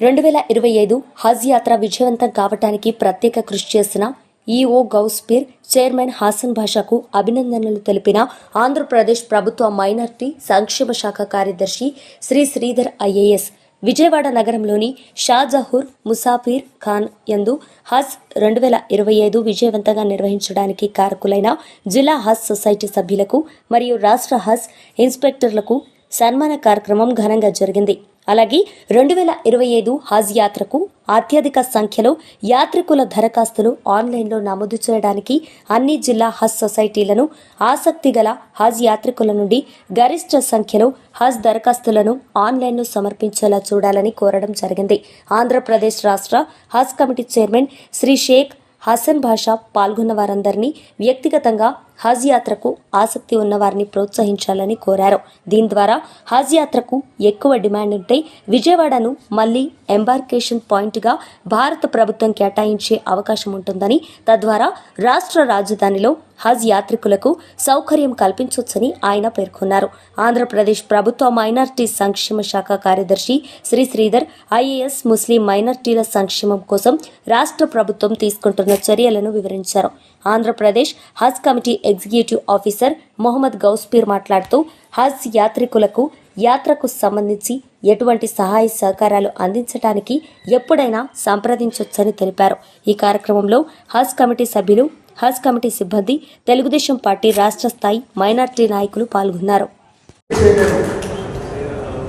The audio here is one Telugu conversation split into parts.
రెండు వేల ఇరవై ఐదు హజ్ యాత్ర విజయవంతం కావటానికి ప్రత్యేక కృషి చేసిన ఈఓ గౌస్పీర్ చైర్మన్ హాసన్ భాషకు అభినందనలు తెలిపిన ఆంధ్రప్రదేశ్ ప్రభుత్వ మైనార్టీ సంక్షేమ శాఖ కార్యదర్శి శ్రీ శ్రీధర్ ఐఏఎస్ విజయవాడ నగరంలోని షాజహూర్ ముసాఫిర్ ఖాన్ యందు హజ్ రెండు వేల ఇరవై ఐదు విజయవంతంగా నిర్వహించడానికి కారకులైన జిల్లా హజ్ సొసైటీ సభ్యులకు మరియు రాష్ట్ర హజ్ ఇన్స్పెక్టర్లకు సన్మాన కార్యక్రమం ఘనంగా జరిగింది. అలాగే రెండు వేల ఇరవై ఐదు హజ్ యాత్రకు అత్యధిక సంఖ్యలో యాత్రికుల దరఖాస్తులు ఆన్లైన్లో నమోదు చేయడానికి అన్ని జిల్లా హజ్ సొసైటీలను ఆసక్తి గల హజ్ యాత్రికుల నుండి గరిష్ట సంఖ్యలో హజ్ దరఖాస్తులను ఆన్లైన్లో సమర్పించేలా చూడాలని కోరడం జరిగింది. ఆంధ్రప్రదేశ్ రాష్ట్ర హజ్ కమిటీ చైర్మన్ శ్రీ షేక్ హసన్ భాషా పాల్గొన్న వారందరినీ వ్యక్తిగతంగా హజ్ యాత్రకు ఆసక్తి ఉన్న వారిని ప్రోత్సహించాలని కోరారు. దీని ద్వారా హజ్ యాత్రకు ఎక్కువ డిమాండ్ ఉంటే విజయవాడను మళ్ళీ ఎంబార్కేషన్ పాయింట్గా భారత ప్రభుత్వం కేటాయించే అవకాశం ఉంటుందని తద్వారా రాష్ట్ర రాజధానిలో హజ్ యాత్రికులకు సౌకర్యం కల్పించవచ్చని ఆయన పేర్కొన్నారు. ఆంధ్రప్రదేశ్ ప్రభుత్వ మైనార్టీ సంక్షేమ శాఖ కార్యదర్శి శ్రీ శ్రీధర్ ఐఏఎస్ ముస్లిం మైనార్టీల సంక్షేమం కోసం రాష్ట్ర ప్రభుత్వం తీసుకుంటున్న చర్యలను వివరించారు. Andhra Pradesh Haj committee executive officer Mohammed Gouspeer మాట్లాడుతూ హజ్ యాత్రికులకు యాత్రకు సంబంధించి ఎటువంటి సహాయ సహకారాలు అందించడానికి ఎప్పుడైనా సంప్రదించవచ్చని తెలిపారు. ఈ కార్యక్రమంలో హజ్ కమిటీ సభ్యులు హజ్ కమిటీ సిబ్బంది తెలుగుదేశం పార్టీ రాష్ట్ర స్థాయి మైనార్టీ నాయకులు పాల్గొన్నారు.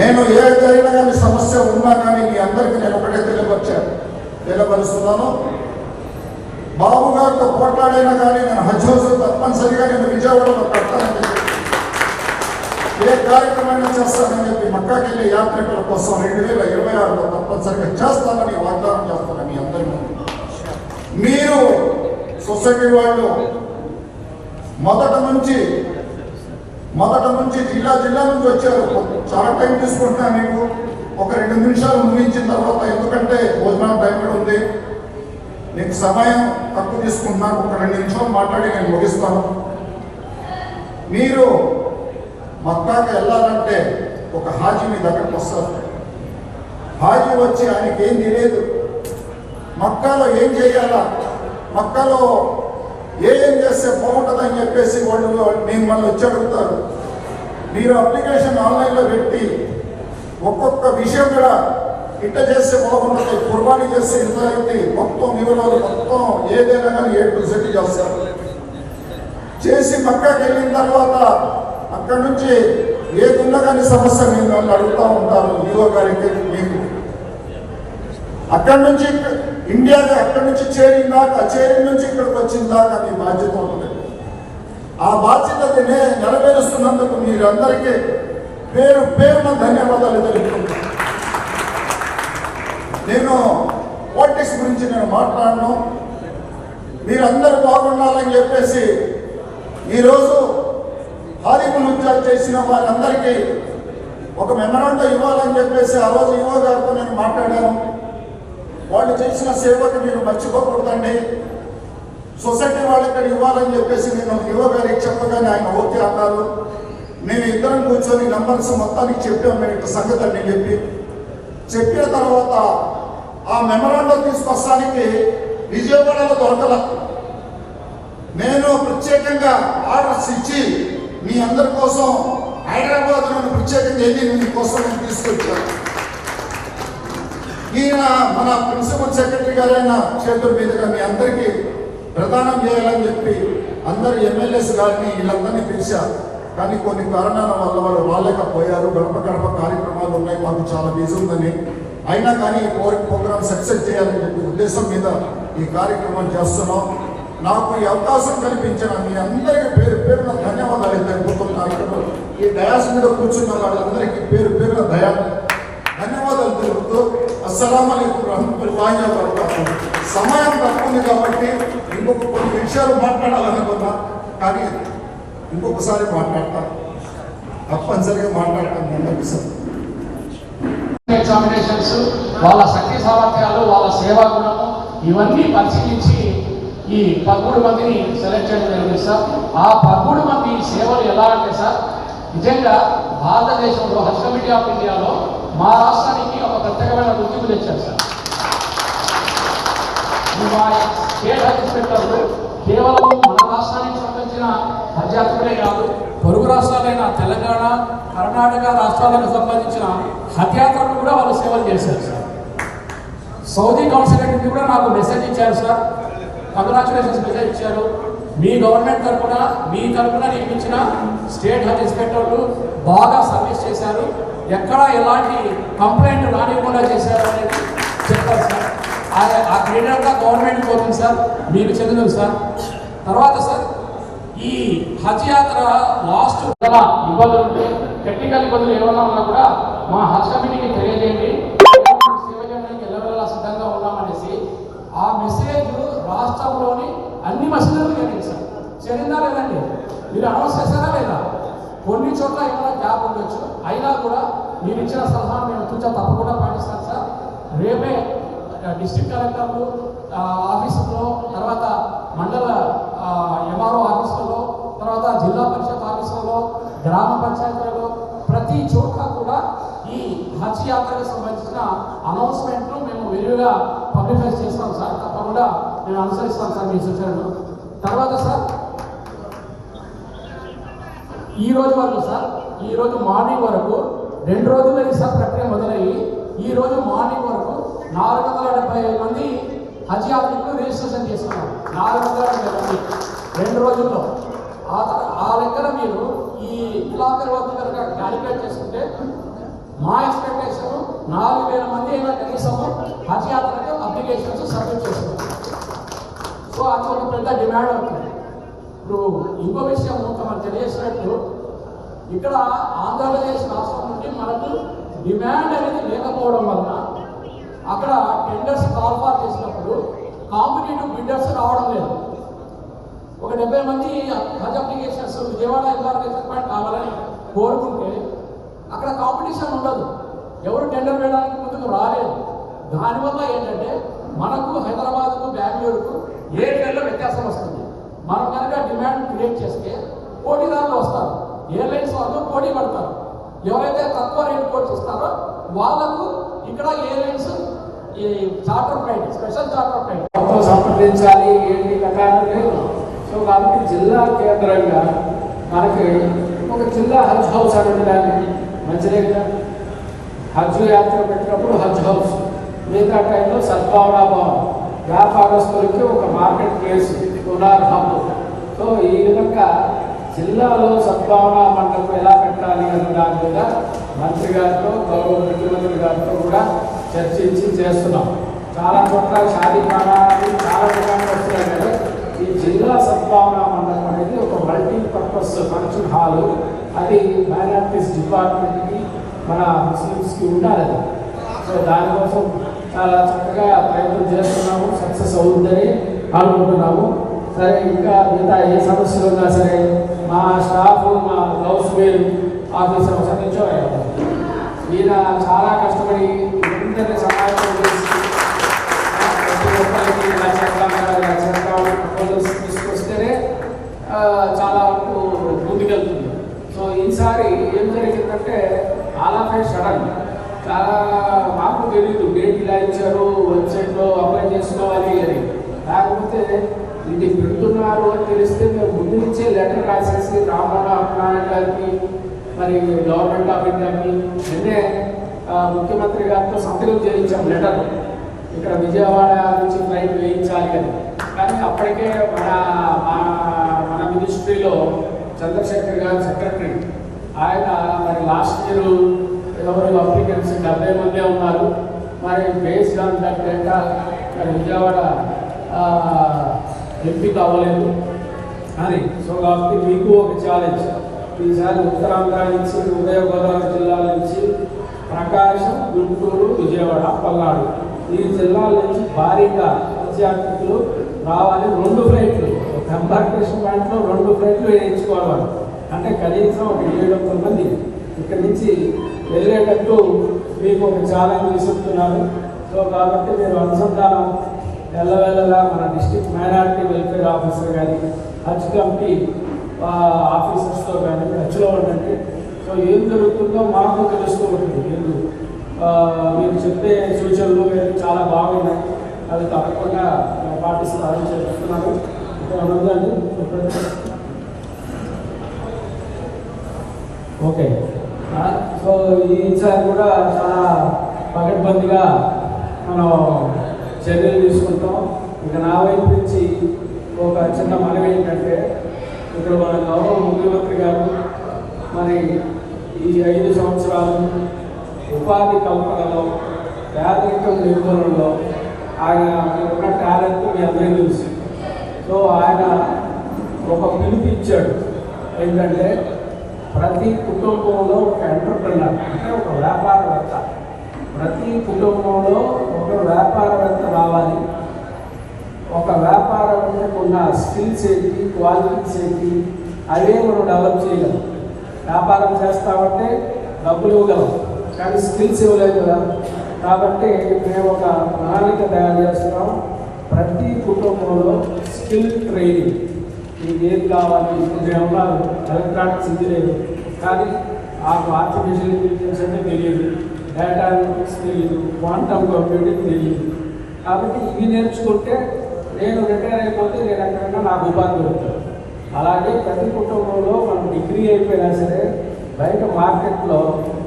నేను ఏ సమస్య ఉన్నా కానీ మీ అందరికీ నేను ఒకటే తెలియపరిచాను. తెలియపరుస్తున్నాను. బాబు గారితో పోట్లాడైనా కానీ నేను హజ్ హౌస్ తప్పనిసరిగా నేను విజయవాడలో పెడతానని చెప్పి ఏ కార్యక్రమాన్ని చేస్తానని చెప్పి మక్కాకి వెళ్ళే యాత్రికుల కోసం రెండు వేల ఇరవై ఆరులో తప్పనిసరిగా చేస్తానని వాగ్దానం చేస్తాను మీ అందరి ముందు. మీరు సొసైటీ వాళ్ళు మొదట నుంచి మొదట నుంచి జిల్లా జిల్లా నుంచి వచ్చారు. చాలా టైం తీసుకుంటున్నా మీకు. ఒక రెండు నిమిషాలు ముగించిన తర్వాత ఎందుకంటే భోజనం టైం కూడా ఉంది. నేను సమయం తక్కువ తీసుకుంటున్నాను ఒక రెండు నిమిషాలు మాట్లాడి నేను ముగిస్తాను. మీరు మక్కాకి వెళ్ళాలంటే ఒక హాజీ మీ దగ్గరకు వస్తారు. హాజీ వచ్చి ఆయనకి ఏం తెలియదు. మక్కాలో ఏం చేయాలా? మక్కాలో ఏం చేస్తే బాగుంటుందని చెప్పేసి వాళ్ళు మిమ్మల్ని వచ్చి అడుగుతారు. మీరు అప్లికేషన్ ఆన్లైన్లో పెట్టి ఒక్కొక్క విషయం కూడా ఇట్ట చేస్తే బాగుంటుంది కుర్బానీ చేస్తే ఇంత అయింది. మొత్తం వివరాలు మొత్తం ఏదైనా కానీ ఏ టు సెట్ చేస్తారు. చేసి మక్కకి వెళ్ళిన తర్వాత అక్కడి నుంచి ఏదున్నా కానీ సమస్య మీరు వాళ్ళు అడుగుతూ ఉంటారు యువ గారికి మీకు. అక్కడి నుంచి ఇండియాకి అక్కడి నుంచి చేరిన దాకా చేరిన నుంచి ఇక్కడికి వచ్చిన దాకా మీ బాధ్యత ఉంటుంది. ఆ బాధ్యతని నెరవేరుస్తున్నందుకు మీరందరికీ పేరు పేరున ధన్యవాదాలు తెలుపుతున్నాను నేను పాలిటిక్స్ గురించి నేను మాట్లాడను. మీరందరూ బాగుండాలని చెప్పేసి ఈరోజు హారీముల్ ఉద్యోగం చేసిన వారందరికీ ఒక మెమరాండం ఇవ్వాలని చెప్పేసి ఆ రోజు యువ గారితో నేను మాట్లాడాను. వాళ్ళు చేసిన సేవకు మీరు మర్చిపోకూడదండి. సొసైటీ వాళ్ళకి ఇక్కడ ఇవ్వాలని చెప్పేసి నేను యువ గారికి చెప్పగానే ఆయన ఓకే అన్నారు. మేము ఇద్దరం కూర్చొని నంబర్స్ మొత్తానికి చెప్పాం. మేము సంగతి అని చెప్పి చెప్పిన తర్వాత ఆ మెమరాండం తీసుకొస్తానికి విజయవాడలో దొరకల. నేను ప్రత్యేకంగా ఆర్డర్స్ ఇచ్చి మీ అందరి కోసం హైదరాబాద్ నుండి ప్రత్యేకంగా వెళ్ళి మీ కోసం నేను తీసుకొచ్చాను. ఈయన మన ప్రిన్సిపల్ సెక్రటరీ గారైన చేతుల మీదుగా మీ అందరికీ ప్రదానం చేయాలని చెప్పి అందరు ఎమ్మెల్యేస్ గారిని వీళ్ళందరినీ పిలిచారు. కానీ కొన్ని కారణాల వల్ల వాళ్ళు రాలేకపోయారు. గడప గడప కార్యక్రమాలు ఉన్నాయి. మాకు చాలా బిజీ ఉందని అయినా కానీ ఈ ప్రోగ్రామ్ సక్సెస్ చేయాలని చెప్పి ఉద్దేశం మీద ఈ కార్యక్రమం చేస్తున్నాం. నాకు ఈ అవకాశం కల్పించిన మీ అందరికీ పేరు పేరున ధన్యవాదాలు తెలుపుతున్నాను కార్యక్రమం ఈ డయాస్ మీద కూర్చున్న వాళ్ళందరికీ పేరు పేరున దయా ధన్యవాదాలు తెలుపుతూ అస్సలం రహమతుల్లాహి వబరకాతుహు. సమయం తక్కువ కాబట్టి ఇంకొక కొన్ని విషయాలు మాట్లాడాలనుకున్నా కానీ ఇంకొకసారి మాట్లాడతాను. తప్పనిసరిగా మాట్లాడతాను. ముందు సార్ ఎగ్జామినేషన్స్ వాళ్ళ శక్తి సామర్థ్యాలు వాళ్ళ సేవా గుణము ఇవన్నీ పరిశీలించి ఈ పదమూడు మందిని సెలెక్ట్ చేయడం జరిగింది సార్. ఆ పదమూడు మంది సేవలు ఎలా అంటే సార్ నిజంగా భారతదేశంలో హజ్ కమిటీ ఆఫ్ ఇండియాలో మా రాష్ట్రానికి ఒక ప్రత్యేకమైన గుర్తింపు తెచ్చారు సార్. మా స్టేట్ హజ్ ఇన్స్పెక్టర్లు కేవలం మన రాష్ట్రానికి సంబంధించిన హజ్ కాదు పొరుగు రాష్ట్రాలైన తెలంగాణ కర్ణాటక రాష్ట్రాలకు సంబంధించిన హత్యాత్రలు కూడా వాళ్ళు సేవలు చేశారు సార్. సౌదీ కౌన్సిల్ కూడా నాకు మెసేజ్ ఇచ్చారు సార్. కంగ్రాచులేషన్స్ మెసేజ్ ఇచ్చారు. మీ గవర్నమెంట్ తరఫున మీ తరఫున నియమించిన స్టేట్ హెల్త్ ఇన్స్పెక్టర్లు బాగా సర్వీస్ చేశారు. ఎక్కడ ఎలాంటి కంప్లైంట్ రానివ్వకుండా చేశారు అనేది చెప్పారు సార్. ఆ- క్రీడ క్రెడిట్ అంతా గవర్నమెంట్ పోతుంది సార్. మీకు చెందినది సార్. తర్వాత సార్ ఈ హజ్ యాత్ర లాస్ట్ ఇబ్బందులు ఉంటే టెక్నికల్ ఇబ్బందులు ఏమన్నా ఉన్నా కూడా మా హజ్ కమిటీకి తెలియజేయండి. సేవ చేయడానికి ఎల్లవెల్లా సిద్ధంగా ఉన్నామనేసి ఆ మెసేజ్ రాష్ట్రంలోని అన్ని మసీదులకు చేరింది సార్ చేరిందా లేదండి? మీరు అనౌన్స్ చేశారా లేదా? కొన్ని చోట్ల ఏమైనా గ్యాప్ ఉండొచ్చు. అయినా కూడా మీరు ఇచ్చిన సలహాను మేము తుచా తప్పకుండా పాటిస్తాను సార్. రేపే డిస్ట్రిక్ట్ కలెక్టర్లు ఆఫీసులో తర్వాత మండల ఎంఆర్ఓ ఆఫీసులలో తర్వాత జిల్లా పరిషత్ ఆఫీసులలో గ్రామ పంచాయతీలలో ప్రతి చోట కూడా ఈ హజ్ యాత్రకు సంబంధించిన అనౌన్స్మెంట్ను మేము విరివిగా పబ్లిఫైజ్ చేస్తాం సార్. తప్పకుండా మేము అనుసరిస్తాం సార్ మీ సూచనలు తర్వాత సార్ ఈ రోజు వరకు సార్ ఈ రోజు మార్నింగ్ వరకు రెండు రోజులకి సార్ ప్రక్రియ మొదలయ్యి ఈ రోజు మార్నింగ్ వరకు నాలుగు వందల డెబ్బై ఐదు మంది హజ్ యాత్రికులు రిజిస్ట్రేషన్ చేసుకున్నారు. నాలుగు వందల మంది. రెండు రోజుల్లో. ఆ ఆ లెక్కన మీరు ఈ ఇలాకర్ వద్ద కనుక క్యాలిక్యులేట్ చేసుకుంటే మా ఎక్స్పెక్టేషన్ నాలుగు వేల మంది అయినా కనీసము హజ్ యాత్రకు అప్లికేషన్స్ సబ్మిట్ చేస్తున్నారు. సో అది ఒక పెద్ద డిమాండ్ అవుతుంది. ఇప్పుడు ఇంకో విషయం మనం తెలియజేసినట్టు ఇక్కడ ఆంధ్రప్రదేశ్ రాష్ట్రం నుండి మనకు డిమాండ్ అనేది లేకపోవడం వలన అక్కడ టెండర్స్ కాల్ఫార్ చేసినప్పుడు కాంపిటేటివ్ బిడ్డర్స్ రావడం లేదు. ఒక డెబ్బై మంది Haj applications Vijayawada embarkation point కావాలని కోరుకుంటే అక్కడ కాంపిటీషన్ ఉండదు. ఎవరు టెండర్ వేయడానికి ముందుకు రాలేదు. దానివల్ల ఏంటంటే మనకు హైదరాబాద్కు బెంగళూరుకు ఏ టెండర్ వ్యత్యాసం వస్తుంది? మనం కనుక డిమాండ్ క్రియేట్ చేస్తే పోటీదారులు వస్తారు. ఎయిర్లైన్స్ వాళ్ళు పోటీ పడతారు. ఎవరైతే తక్కువ రేటు కోట్ ఇస్తారో వాళ్ళకు ఇక్కడ ఎయిర్లైన్స్ ఈ charter flight special charter flight సంప్రదించాలి ఏంటి ప్రకారం లేదు. సో కాబట్టి జిల్లా కేంద్రంగా మనకి ఒక జిల్లా హజ్ హౌస్ అనేది దాన్ని మంచిదే కదా హజ్ యాత్ర పెట్టినప్పుడు హజ్ హౌస్. మిగతా టైంలో సద్భావనా భవన్ వ్యాపారస్తులకి ఒక మార్కెట్ ప్లేస్ ఉన్నారు హబ్. సో ఈ విధంగా జిల్లాలో సద్భావనా మండపం ఎలా పెట్టాలి అనే దాని మీద మంత్రి గారితో గౌరవ ముఖ్యమంత్రి గారితో కూడా చర్చించి చేస్తున్నాం. చాలా చోట్ల షాదీ చాలా రకాలు వస్తున్నాయి కదా. ఈ జిల్లా సద్భావన మండలం అనేది ఒక మల్టీ పర్పస్ ఫంక్షన్ హాలు. అది మైనార్టీస్ డిపార్ట్మెంట్కి మన ముస్లిమ్స్కి ఉండాలి సో దానికోసం చాలా చక్కగా ప్రయత్నం చేస్తున్నాము. సక్సెస్ అవుతుందని అనుకుంటున్నాము. సరే ఇంకా మిగతా ఏ సమస్యలు ఉన్నా సరే మా స్టాఫ్ మా హౌస్ మేల్ ఆఫీసర్ సంబంధించి ఈయన చాలా కష్టపడి అందరినీ సహాయం చేసి ప్రతి ఒక్కరికి ఇలా చేద్దాం కదా, ఇలా చేద్దాం ప్రపోజల్స్ తీసుకొస్తేనే చాలా వరకు ముందుకెళ్తుంది. సో ఈసారి ఏం జరిగిందంటే ఆల్ ఆఫ్ ఏ సడన్ చాలా మాకు తెలియదు డేట్ ఇలా ఇచ్చారు వెబ్సైట్లో అప్లై చేసుకోవాలి అని. లేకపోతే ఇది పెడుతున్నారు అని తెలిస్తే మేము ముందు నుంచే లెటర్ రాసేసి రామోహన్ అప్నారాయణ గారికి మరి గవర్నమెంట్ ఆఫ్ ఇండియాకి నిన్నే ముఖ్యమంత్రి గారితో సంతకం చేయించాం లెటర్. ఇక్కడ విజయవాడ నుంచి ఫ్లైట్ వేయించాలి అని. కానీ అప్పటికే మన మన మినిస్ట్రీలో చంద్రశేఖర్ గారు సెక్రటరీ. ఆయన మరి లాస్ట్ ఇయర్ ఎవరు అప్లికెంట్స్ డెబ్బై మందే ఉన్నారు. మరి బేస్ ఆన్ దట్ డేటా మరి విజయవాడ ఎంపిక అవ్వలేదు అని సో కాబట్టి మీకు ఒక ఛాలెంజ్ ఈసారి ఉత్తరాంధ్ర నుంచి ఉదయ గోదావరి జిల్లాల నుంచి ప్రకాశం గుంటూరు విజయవాడ పల్నాడు. ఈ జిల్లాల నుంచి భారీగా విద్యార్థులు రావాలి. రెండు ఫ్లైట్లు. ఒక ప్లాంట్లో పాయింట్లో రెండు ఫ్లైట్లు వేయించుకోవాలి. అంటే కనీసం ఒక ఏడు వందల మంది. ఇక్కడి నుంచి వెళ్ళేటట్టు మీకు ఒక ఛాలెంజ్ విసురుతున్నాను సో కాబట్టి మీరు అనుసంధానం ఎల్లవెల్లలా మన డిస్టిక్ మైనారిటీ వెల్ఫేర్ ఆఫీసర్ కానీ హజ్ కమిటీ ఆఫీసర్స్తో కానీ టచ్లో ఉండండి. ఏం జరుగుతుందో మాకు తెలుస్తూ ఉంటుంది. మీరు చెప్పే సూచనలు చాలా బాగున్నాయి. అవి తప్పకుండా పాటిస్తారని చెప్తున్నాను ఉందండి ఓకే. సో ఈసారి కూడా చాలా పకడ్బందీగా మనం చర్యలు తీసుకుంటాం. ఇక నా వైపు నుంచి ఒక చిన్న మనవి ఏంటంటే ఇక్కడ మన గౌరవ ముఖ్యమంత్రి గారు మరి ఈ ఐదు సంవత్సరాలు ఉపాధి కల్పనలో పేదరికం నిర్మూలనలో ఆయన ఉన్న టాలెంట్ మీ అందరికీ తెలుసు. సో ఆయన ఒక పిలుపు ఇచ్చాడు. ఏంటంటే ప్రతి కుటుంబంలో ఒక ఎంటర్ప్రినర్ అంటే ఒక వ్యాపారవేత్త. ప్రతి కుటుంబంలో ఒక వ్యాపారవేత్త రావాలి. ఒక వ్యాపారవేత్తకు ఉన్న స్కిల్స్ ఏంటి క్వాలిటీస్ ఏంటి అవే మనం డెవలప్ చేయగలం వ్యాపారం చేస్తామంటే డబ్బులు ఇవ్వగలం. కానీ స్కిల్స్ ఇవ్వలేదు కదా. కాబట్టి మేము ఒక ప్రణాళిక తయారు చేస్తున్నాం. ప్రతి కుటుంబంలో స్కిల్ ట్రైనింగ్. మీకు ఏది కావాలి? ఇప్పుడు నేను ఎలక్ట్రానిక్స్ ఇంజనీర్. కానీ నాకు ఆర్టిఫిషియల్ ఇంటెలిజెన్స్ అంటే తెలియదు. డేటా అనలిటిక్స్ తెలియదు. క్వాంటమ్ కంప్యూటింగ్ తెలియదు. కాబట్టి ఇవి నేర్చుకుంటే నేను రిటైర్ అయిపోతే నేను ఎక్కడైనా నాకు ఉపాధి దొరుకుతాను అలాగే ప్రతి కుటుంబంలో మనం డిగ్రీ అయిపోయినా సరే బయట మార్కెట్లో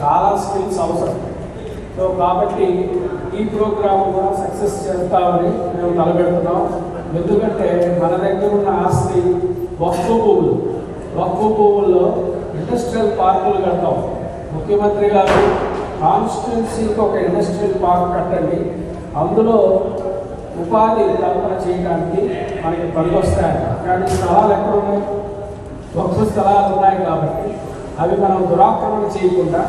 చాలా స్కిల్స్ అవసరం. సో కాబట్టి ఈ ప్రోగ్రామ్ కూడా సక్సెస్ చేస్తామని మేము తలపెడుతున్నాం. ఎందుకంటే మన దగ్గర ఉన్న ఆస్తి వక్ఫ్ భూములు. వక్ఫ్ భూముల్లో ఇండస్ట్రియల్ పార్కులు కడతాం. ముఖ్యమంత్రి గారు కాన్స్టిట్యున్సీకి ఒక ఇండస్ట్రియల్ పార్క్ కట్టండి. అందులో ఉపాధి కల్పన చేయడానికి మనకి పనికొస్తాయి. కానీ స్థలాలు ఎక్కడ ఉన్నాయి వక్ఫ్ స్థలాలు ఉన్నాయి కాబట్టి అవి మనం దురాక్రమణ చేయకుండా